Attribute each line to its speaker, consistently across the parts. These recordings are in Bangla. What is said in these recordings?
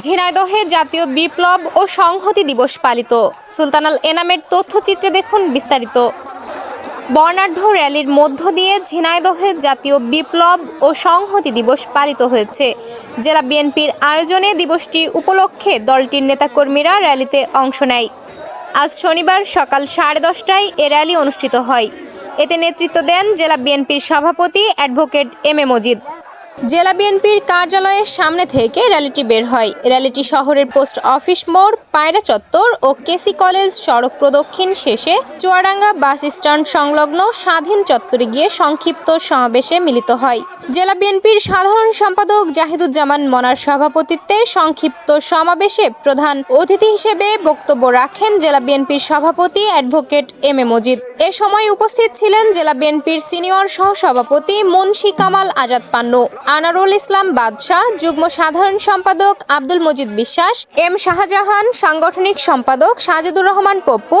Speaker 1: ঝিনাইদহে জাতীয় বিপ্লব ও সংহতি দিবস পালিত। সুলতানাল এনামের তথ্যচিত্রে দেখুন বিস্তারিত। বর্ণাঢ্য র্যালির মধ্য দিয়ে ঝিনাইদহে জাতীয় বিপ্লব ও সংহতি দিবস পালিত হয়েছে। জেলা বিএনপির আয়োজনে দিবসটি উপলক্ষে দলটির নেতাকর্মীরা র্যালিতে অংশ নেয়। আজ শনিবার সকাল সাড়ে দশটায় এ র্যালি অনুষ্ঠিত হয়। এতে নেতৃত্ব দেন জেলা বিএনপির সভাপতি অ্যাডভোকেট এম এ মজিদ। জেলা বিএনপির কার্যালয়ের সামনে থেকে র্যালিটি বের হয়। র্যালিটি শহরের পোস্ট অফিস মোড়, পায়রা চত্বর ও কেসি কলেজ সড়ক প্রদক্ষিণ শেষে চুয়াডাঙ্গা বাস স্ট্যান্ড সংলগ্ন স্বাধীন চত্বরে গিয়ে সংক্ষিপ্ত সমাবেশে মিলিত হয়। জেলা বিএনপির সাধারণ সম্পাদক জাহিদুজ্জামান মনার সভাপতিত্বে সংক্ষিপ্ত সমাবেশে প্রধান অতিথি হিসেবে বক্তব্য রাখেন জেলা বিএনপির সভাপতি অ্যাডভোকেট এম এ মজিদ। এ সময় উপস্থিত ছিলেন জেলা বিএনপির সিনিয়র সহসভাপতি মুন্সি কামাল আজাদ পান্নু। আনারুল ইসলাম বাদশাহ, যুগ্ম সাধারণ সম্পাদক আব্দুল মজিদ বিশ্বাস, এম শাহজাহান, সাংগঠনিক সম্পাদক সাজেদুর রহমান পপ্পু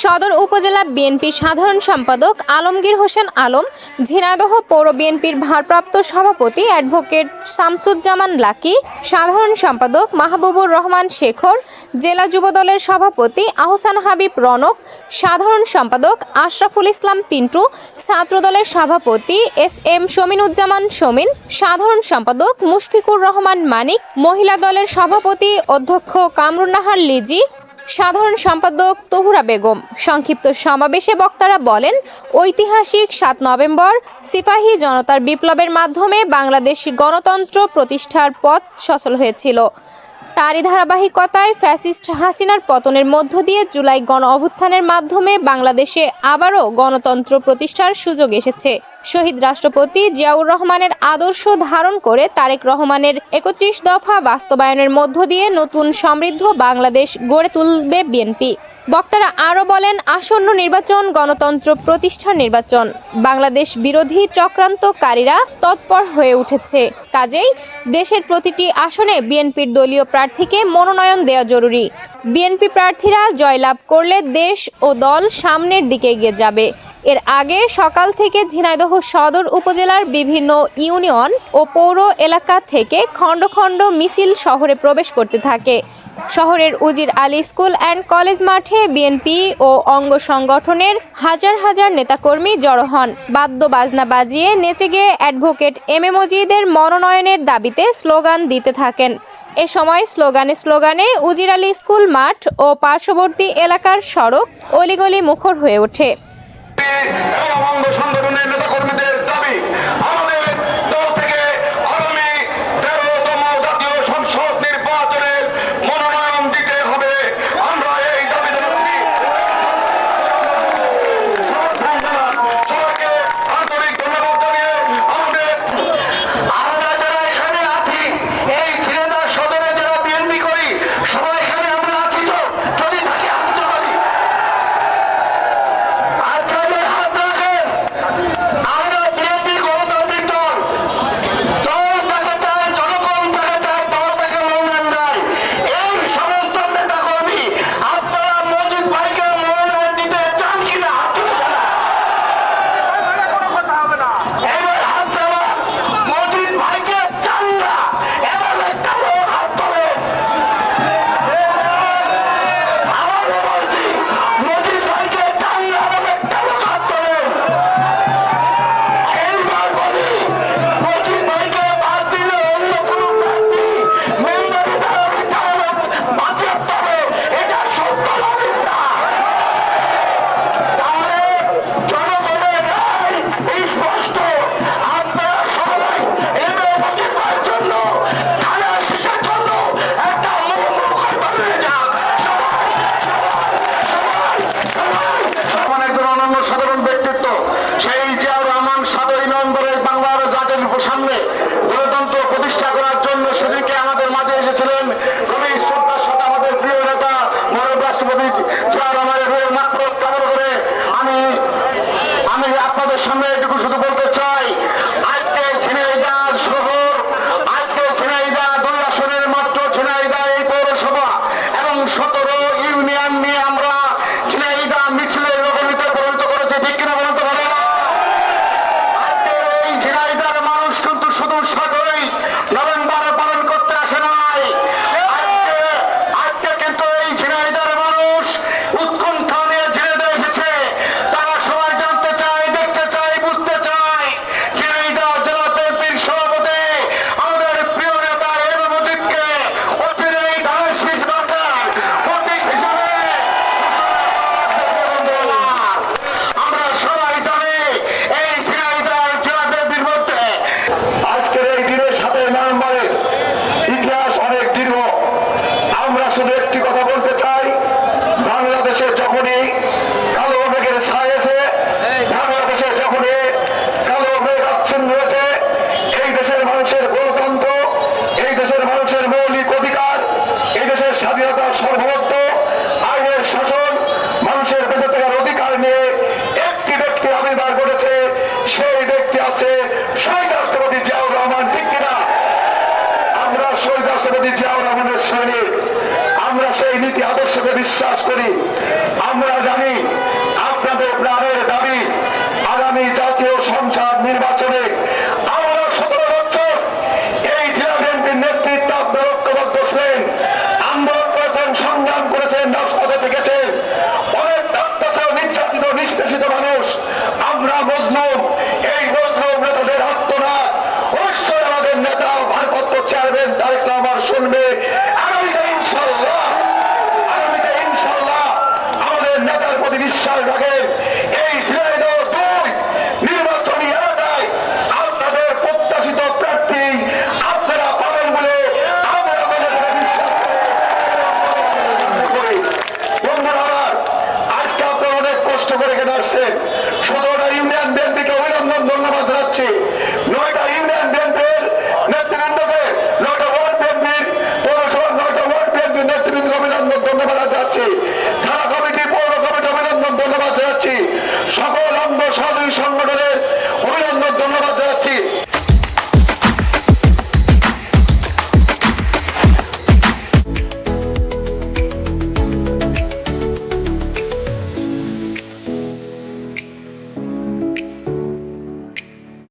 Speaker 1: সদর উপজেলা বিএনপির সাধারণ সম্পাদক আলমগীর হোসেন আলম, ঝিনাইদহ পৌর বিএনপির ভারপ্রাপ্ত সভাপতি অ্যাডভোকেট শামসুজ্জামান লাকি, সাধারণ সম্পাদক মাহবুবুর রহমান শেখর, জেলা যুবদলের সভাপতি আহসান হাবিব রনক, সাধারণ সম্পাদক আশরাফুল ইসলাম পিন্টু, ছাত্রদলের সভাপতি এস এম শমিনুজ্জামান শমিন, সাধারণ সম্পাদক মুশফিকুর রহমান মানিক, মহিলা দলের সভাপতি অধ্যক্ষ কামরুন্নাহার লিজি সাধারণ সম্পাদক তহুরা বেগম। সংক্ষিপ্ত সমাবেশে বক্তারা বলেন, ঐতিহাসিক সাত নভেম্বর সিপাহী জনতার বিপ্লবের মাধ্যমে বাংলাদেশ গণতন্ত্র প্রতিষ্ঠার পথ সচল হয়েছিল। তারই ধারাবাহিকতায় ফ্যাসিস্ট হাসিনার পতনের মধ্য দিয়ে জুলাই গণ অভ্যুত্থানের মাধ্যমে বাংলাদেশে আবারও গণতন্ত্র প্রতিষ্ঠার সুযোগ এসেছে। শহীদ রাষ্ট্রপতি জিয়াউর রহমানের আদর্শ ধারণ করে তারেক রহমানের একত্রিশ দফা বাস্তবায়নের মধ্য দিয়ে নতুন সমৃদ্ধ বাংলাদেশ গড়ে তুলবে বিএনপি। বক্তারা আরও বলেন, আসন্ন নির্বাচন গণতন্ত্র প্রতিষ্ঠার নির্বাচন। বাংলাদেশ বিরোধী চক্রান্তকারীরা তৎপর হয়ে উঠেছে। কাজেই দেশের প্রতিটি আসনে বিএনপির দলীয় প্রার্থীকে মনোনয়ন দেওয়া জরুরি। বিএনপি প্রার্থীরা জয়লাভ করলে দেশ ও দল সামনের দিকে এগিয়ে যাবে। এর আগে সকাল থেকে ঝিনাইদহ সদর উপজেলার বিভিন্ন ইউনিয়ন ও পৌর এলাকা থেকে খণ্ড খণ্ড মিছিল শহরে প্রবেশ করতে থাকে। শহরের Ujir Ali school and college মাঠে বিএনপি ও অঙ্গ সংগঠনের হাজার হাজার নেতাকর্মী জড়ো হন। বাদ্য বাজনা বাজিয়ে নেচে গিয়ে অ্যাডভোকেট এম এ মজিদের মনোনয়নের দাবিতে স্লোগান দিতে থাকেন। এ সময় স্লোগানে স্লোগানে উজির আলী স্কুল মাঠ ও পার্শ্ববর্তী এলাকার সড়ক অলিগলি মুখর হয়ে ওঠে।
Speaker 2: আপনাদের সামনে এটুকু শুধু বলতে চাই আজকে ঝিনাইদহ শহর আজকে ঝিনাইদহ দুই আসনের মাত্র ঝিনাইদহ এই পৌরসভা এবং সতেরো ইউনিয়ন নিয়ে আমরা ঝিনাইদহ মিছিলের রকমিতে পরিণত করেছি ঠিক কিনা বলতে পারে আজকের এই ঝিনাইদহের মানুষ কিন্তু শুধু সতেরোই নভেম্বর পালন করতে আসে নাই সর্বত্র আইনের শাসন মানুষের বেঁচে থাকার অধিকার নিয়ে একটি ব্যক্তি আবির্ভাব করেছে সেই ব্যক্তি আছে শহীদ রাষ্ট্রপতি জিয়াউর রহমান ঠিক কিনা আমরা শহীদ রাষ্ট্রপতি জিয়াউর রহমানের সৈনিক আমরা সেই নীতি আদর্শকে বিশ্বাস করি। আমরা জানি আপনাদের প্রাণের দাবি, আগামী জাতীয় সংসদ নির্বাচনে আমরা এই নেতা চেয়ারম্যান